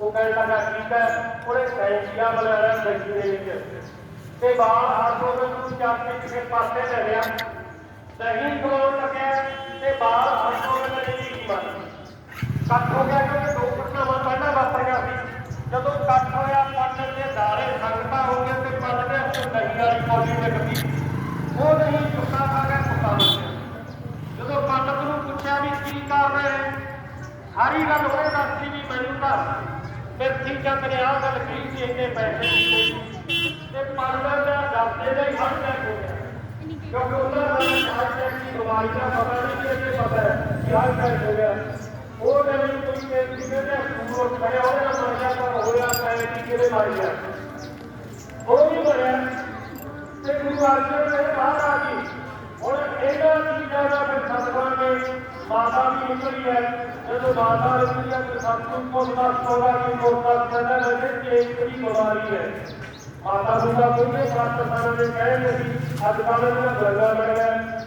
ਉਹ ਕਹਿਣ ਲੱਗਾ ਠੀਕ ਹੈ ਉਹਨੇ ਸੈਂਚੀਆ ਬਣਾਇਆ ਦਹੀਂ ਦੇ ਵਿੱਚ ਤੇ ਬਾਲ ਹੱਥੋਂ ਨੂੰ ਚੱਕ ਕੇ ਕਿਸੇ ਪਾਸੇ ਲੈ ਗਿਆ ਦਹੀਂ ਖਵਾਉਣ ਲੱਗਿਆ ਤੇ ਬਾਲ ਹੱਥੋਂ ਨੂੰ ਨਹੀਂ ਬਣ ਕੱਟ ਹੋ ਗਿਆ ਕਿਉਂਕਿ ਦੋ ਘਟਨਾਵਾਂ ਪਹਿਲਾਂ ਵਾਪਰੀਆਂ ਸੀ ਜਦੋਂ ਕੱਟ ਹੋਇਆ ਪੱਟ ਦੇ ਦਾਣੇ ਸੰਗਤਾ ਹੋ ਗਏ ਤੇ ਪੱਟ ਦੇ ਉੱਤੇ ਦਹੀਂ ਵਾਲੀ ਕੌਲੀ ਤੇ ਕੱਟੀ ਉਹ ਨਹੀਂ ਚੁੱਕਾ ਖਾ ਕੇ ਕੁੱਤਾ ਬਣ ਗਿਆ ਜਦੋਂ ਪੰਡਤ ਨੂੰ ਪੁੱਛਿਆ ਵੀ ਕੀ ਕਾਰਨ ਹੈ ਸਾਰੀ ਗੱਲ ਉਹਨੇ ਦੱਸੀ ਵੀ ਮੈਨੂੰ ਤਾਂ ਮਿਰਥੀ ਚੰਦ ਨੇ ਆਹ ਗੱਲ ਕਹੀ ਸੀ ਇੰਨੇ ਪੈਸੇ ਨਹੀਂ ਕੋਈ ਤੇ ਪੰਡਤ ਦਾ ਦੱਸਦੇ ਦਾ ਹੀ ਹੱਥ ਤੱਕ ਹੋ ਗਿਆ। ਕਿਉਂਕਿ ਉਹਨਾਂ ਦਾ ਹਾਰਟ ਅਟੈਕ ਦੀ ਬਿਮਾਰੀ ਦਾ ਪਤਾ ਨਹੀਂ ਕਿ ਇਹ ਪਤਾ ਹੈ ਕਿ ਹਾਰਟ ਅਟੈਕ ਹੋ ਗਿਆ। ਉਹ ਮੈਨੂੰ ਕੋਈ ਬੇਨਤੀ ਕਰਦੇ ਸੂਰ ਖੜਿਆ ਉਹਦੇ ਨਾਲ ਮਰ ਗਿਆ ਪਰ ਹੋਇਆ ਪੈ ਕਿ ਕਿਹਦੇ ਮਾਰੀ ਗਿਆ ਉਹ ਨਹੀਂ ਮਰਿਆ। ਤੇ ਗੁਰੂ ਅਰਜਨ ਦੇਵ ਬਾਹਰ ਆ ਗਈ ਹੁਣ ਇਹਨਾਂ ਚੀਜ਼ਾਂ ਦਾ ਫਿਰ ਸਤਿਗੁਰਾਂ ਨੇ ਮਾਤਾ ਵੀ ਨਿਕਲੀ ਹੈ। ਜਦੋਂ ਮਾਤਾ ਨਿਕਲੀ ਹੈ ਤੇ ਸਤਿਗੁਰੂ ਕੋਲ ਦਾ ਕੀ ਕੋਤਾ ਕਹਿੰਦਾ ਹੈ ਕਿ ਇੱਕ ਦੀ ਬਿਮਾਰੀ ਹੈ। ਮਾਤਾ ਨੂੰ ਤਾਂ ਕੋਈ ਸੱਤ ਸਾਲ ਦੇ ਕਹਿੰਦੇ ਸੀ ਅੱਜ ਕੱਲ੍ਹ ਇਹਨਾਂ ਦਾ ਬਲਗਾ ਬਣ ਗਿਆ।